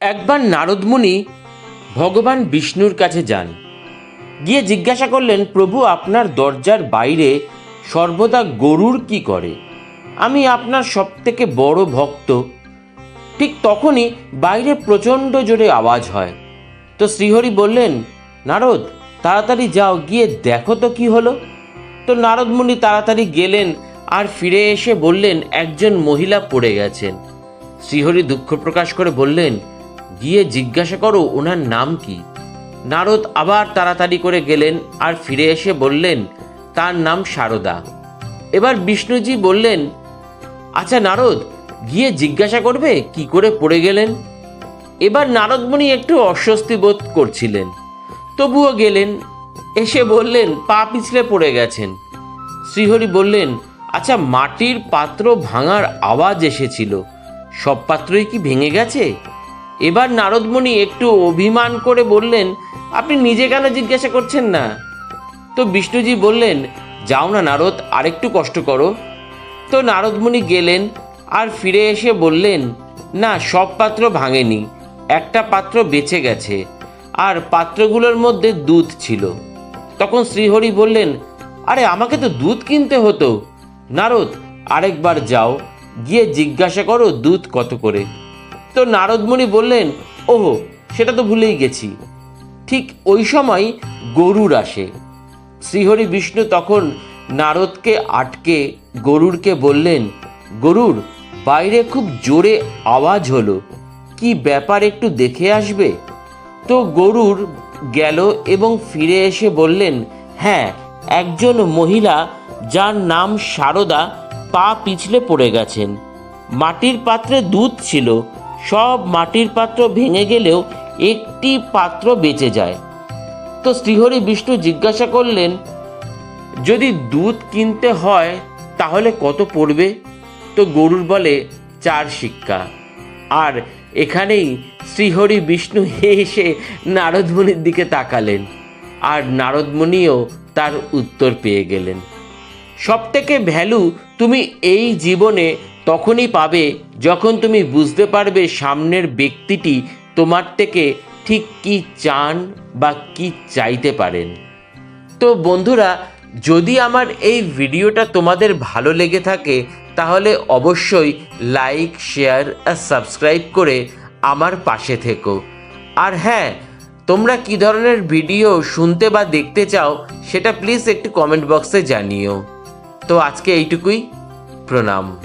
একবার নারদমুনি ভগবান বিষ্ণুর কাছে যান। গিয়ে জিজ্ঞাসা করলেন, প্রভু, আপনার দরজার বাইরে সর্বদা গরুর কি করে? আমি আপনার সবথেকে বড় ভক্ত। ঠিক তখনই বাইরে প্রচণ্ড জোরে আওয়াজ হয়। তো শ্রীহরি বললেন, নারদ, তাড়াতাড়ি যাও, গিয়ে দেখো তো কি হলো। তো নারদমুনি তাড়াতাড়ি গেলেন আর ফিরে এসে বললেন, একজন মহিলা পড়ে গেছেন। শ্রীহরি দুঃখ প্রকাশ করে বললেন গিয়ে জিজ্ঞাসা করো, ওনার নাম কি? নারদ আবার তাড়াতাড়ি করে গেলেন আর ফিরে এসে বললেন, তার নাম সারদা। এবার বিষ্ণুজি বললেন আচ্ছা নারদ, গিয়ে জিজ্ঞাসা করবে কি করে পড়ে গেলেন? এবার নারদমণি একটু অস্বস্তি বোধ করছিলেন। তবুও গেলেন, এসে বললেন, পা পিছলে পড়ে গেছেন। শ্রীহরি বললেন আচ্ছা মাটির পাত্র ভাঙার আওয়াজ এসেছিল, সব পাত্রই কি ভেঙে গেছে? এবার নারদমণি একটু অভিমান করে বললেন, আপনি নিজে কেন জিজ্ঞাসা করছেন না? তো বিষ্ণুজি বললেন, যাও না নারদ, আরেকটু কষ্ট করো। তো নারদমণি গেলেন আর ফিরে এসে বললেন, না, সব পাত্র ভাঙেনি, একটা পাত্র বেঁচে গেছে, আর পাত্রগুলোর মধ্যে দুধ ছিল। তখন শ্রীহরি বললেন, আরে, আমাকে তো দুধ কিনতে হতো। নারদ, আরেকবার যাও, গিয়ে জিজ্ঞাসা করো দুধ কত করে? তো নারদমণি বললেন, ওহো, সেটা তো ভুলেই গেছি। ঠিক ওই সময় গরুর আসে। শ্রীহরি বিষ্ণু তখন নারদকে আটকে গরুরকে বললেন, গরুর, বাইরে খুব জোরে আওয়াজ হলো। কি ব্যাপার একটু দেখে আসবে? তো গরুর গেল এবং ফিরে এসে বললেন হ্যাঁ একজন মহিলা যার নাম সারদা পা পিছলে পড়ে গেছেন। মাটির পাত্রে দুধ ছিল সব মাটির পাত্র ভেঙে গেলেও একটি পাত্র বেঁচে যায়। তো শ্রীহরি বিষ্ণু জিজ্ঞাসা করলেন, যদি দুধ কিনতে হয়, তাহলে কত পড়বে? তো গরুর বলে, চার শিক্ষা। আর এখানেই শ্রীহরি বিষ্ণু হেসে নারদমণির দিকে তাকালেন। আর নারদমণিও তার উত্তর পেয়ে গেলেন। সবথেকে ভ্যালু তুমি এই জীবনে তখনই পাবে যখন তুমি বুঝতে পারবে সামনের ব্যক্তিটি তোমার থেকে ঠিক কি চান বা কি চাইতে পারেন। তো বন্ধুরা, যদি আমার এই ভিডিওটা তোমাদের ভালো লেগে থাকে, তাহলে অবশ্যই লাইক, শেয়ার আর সাবস্ক্রাইব করে আমার পাশে থেকো। আর হ্যাঁ তোমরা কি ধরনের ভিডিও শুনতে বা দেখতে চাও, সেটা প্লিজ একটু কমেন্ট বক্সে জানিও। তো আজকে এইটুকুই। প্রণাম।